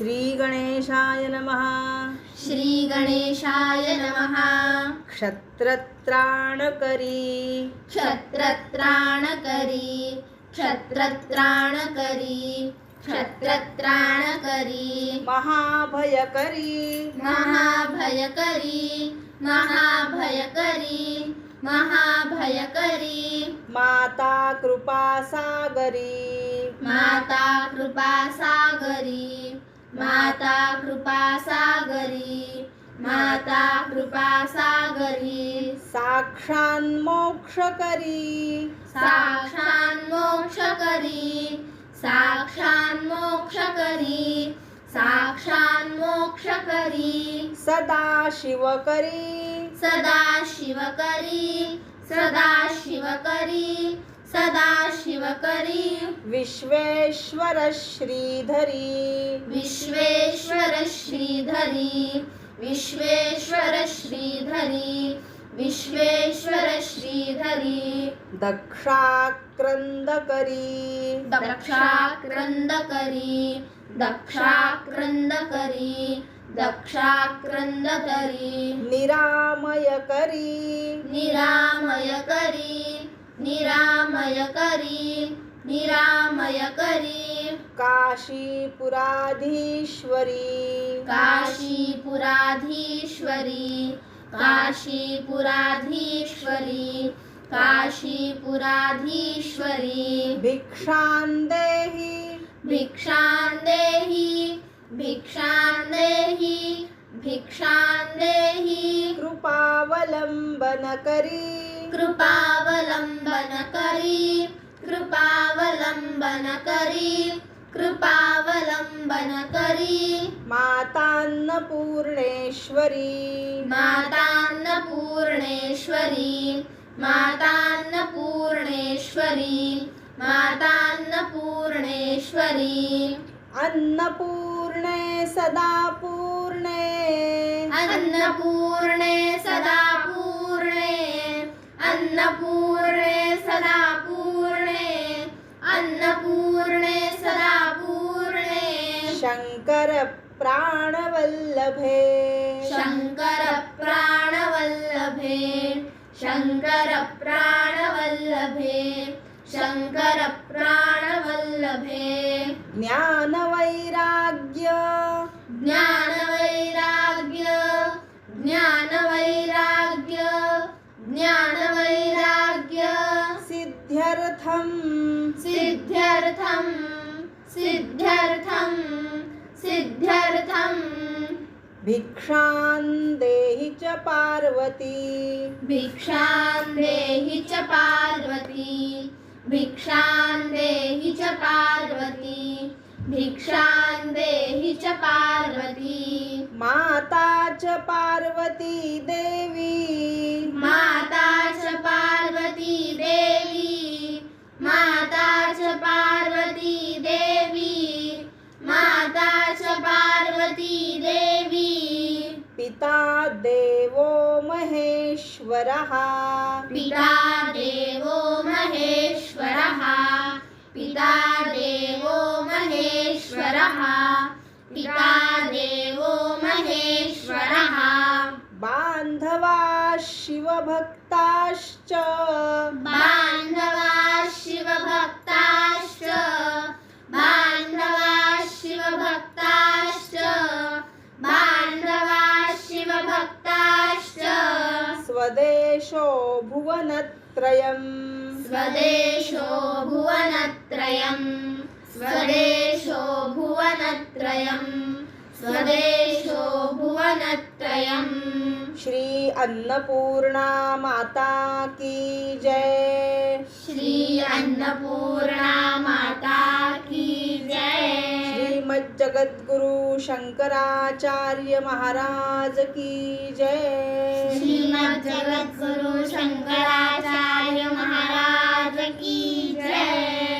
श्री गणेशाय नमः। श्री गणेशाय नमः। क्षत्रत्राणकरी। क्षत्रत्राणकरी। क्षत्रत्राणकरी। क्षत्रत्राणकरी। महाभयकरी। महाभयकरी। महाभयकरी। महाभयकरी। माता कृपासागरी माता कृपा सागरी। माता कृपा सागरी माता कृपा सागरी। साक्षान्मोक्षकरी साक्षान्मोक्षकरी साक्षान्मोक्षकरी साक्षान्मोक्षकरी सदाशिवकरी सदा शिवकरी सदा शिवकरी सदा शिवकरी विश्वेश्वर श्रीधरी विश्वेश्वर श्रीधरी विश्वेश्वर श्रीधरी विश्वेश्वर श्रीधरी दक्षाक्रन्दकरी। दक्षाक्रन्दकरी। दक्षाक्रन्दकरी। दक्षाक्रन्दकरी। निरामयकरी। निरामयकरी। निरामयकरी निरामयकरी। काशीपुराधीश्वरी। काशीपुराधीश्वरी काशीपुराधीश्वरी काशीपुराधीश्वरी। भिक्षां देहि भिक्षां देहि भिक्षां देहि भिक्षां देहि कृपावलम्बनकरी कृपावलम्बनकरी कृपावलम्बनकरी कृपावलम्बनकरी मातान्नपूर्णेश्वरी। मातान्नपूर्णेश्वरी मातान्नपूर्णेश्वरी मातान्नपूर्णेश्वरी। अन्नपूर्णे सदा पूर्णे अन्नपूर्णे सदा शङ्कर प्राणवल्लभे। शङ्कर प्राणवल्लभे शङ्कर प्राणवल्लभे शङ्कर प्राणवल्लभे। ज्ञानवैराग्य। ज्ञानवैराग्य ज्ञानवैराग्य ज्ञानवैराग्य। सिद्ध्यर्थम्। सिद्ध्यर्थं सिद्ध्यर्थं। भिक्षां देहि च पार्वती। भिक्षां देहि च पार्वती। भिक्षां देहि च पार्वती। भिक्षां देहि च पार्वती। माता च पार्वती देवी। पिता देवो महेश्वरः। पिता देवो महेश्वरः। पिता देवो महेश्वरः। पिता देवो महेश्वरः। बान्धवा शिवभक्ताश्च। बान्धवा शिवभक्ताश्च। स्वदेशो भुवनत्रयम्। स्वदेशो भुवनत्रयम्। स्वदेशो भुवनत्रयम्। स्वदेशो भुवनत्रयम्। श्री अन्नपूर्णा माता की जय। श्री अन्नपूर्णा जगद्गुरु शंकराचार्य महाराज की जय. श्रीमद् जगद्गुरु शंकराचार्य महाराज की जय.